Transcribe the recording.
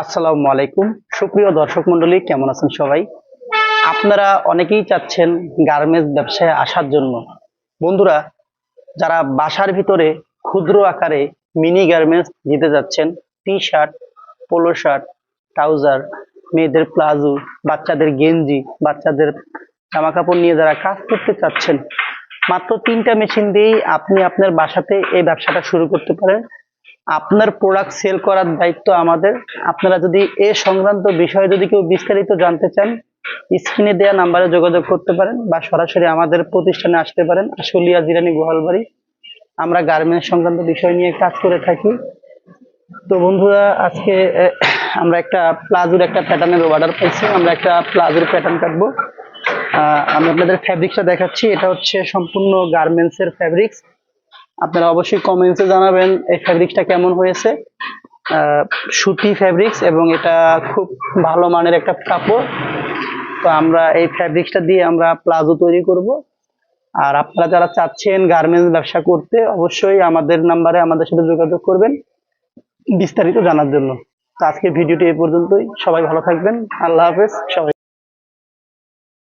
আসসালামু আলাইকুম। সুপ্রিয় দর্শক মন্ডলী কেমন আছেন সবাই? আপনারা অনেকেই চাচ্ছেন গার্মেন্টস ব্যবসায় আসার জন্য। বন্ধুরা, যারা বাসার ভিতরে ক্ষুদ্র আকারে মিনি গার্মেন্টস দিতে যাচ্ছেন T shirt polo shirt, trouser, মেয়েদের প্লাজো, বাচ্চাদের গেঞ্জি, বাচ্চাদের জামা কাপড় নিয়ে যারা কাজ করতে চাচ্ছেন, মাত্র তিনটা মেশিন দিয়েই আপনি আপনার বাসাতে এই ব্যবসাটা শুরু করতে পারেন। আপনার প্রোডাক্ট সেল করার দায়িত্ব আমাদের। আপনারা যদি এ সংক্রান্ত বিষয়ে যদি কেউ বিস্তারিত জানতে চান, স্ক্রিনে দেওয়া নাম্বারে যোগাযোগ করতে পারেন বা সরাসরি আমাদের প্রতিষ্ঠানে আসতে পারেন। আশুলিয়া জিরানি গোহালবাড়ি। আমরা গার্মেন্টস সংক্রান্ত বিষয় নিয়ে কাজ করে থাকি। তো বন্ধুরা, আজকে আমরা একটা প্লাজোর একটা প্যাটার্নের অর্ডার পাইছি। আমরা একটা প্লাজোর প্যাটার্ন কাটবো। আমি আপনাদের ফ্যাব্রিক্সটা দেখাচ্ছি। এটা হচ্ছে সম্পূর্ণ গার্মেন্টস এর ফ্যাব্রিক্স আপনারা অবশ্যই কমেন্টসে জানাবেন এই ফ্যাব্রিক্সটা কেমন হয়েছে। সুতি ফ্যাব্রিক্স এবং এটা খুব ভালো মানের একটা কাপড়। তো আমরা এই ফ্যাব্রিক্সটা দিয়ে আমরা প্লাজো তৈরি করব। আর আপনারা যারা চাচ্ছেন গার্মেন্টস ব্যবসা করতে, অবশ্যই আমাদের নাম্বারে আমাদের সাথে যোগাযোগ করবেন বিস্তারিত জানার জন্য। তো আজকের ভিডিওটি এ পর্যন্তই। সবাই ভালো থাকবেন। আল্লাহ হাফেজ। সবাই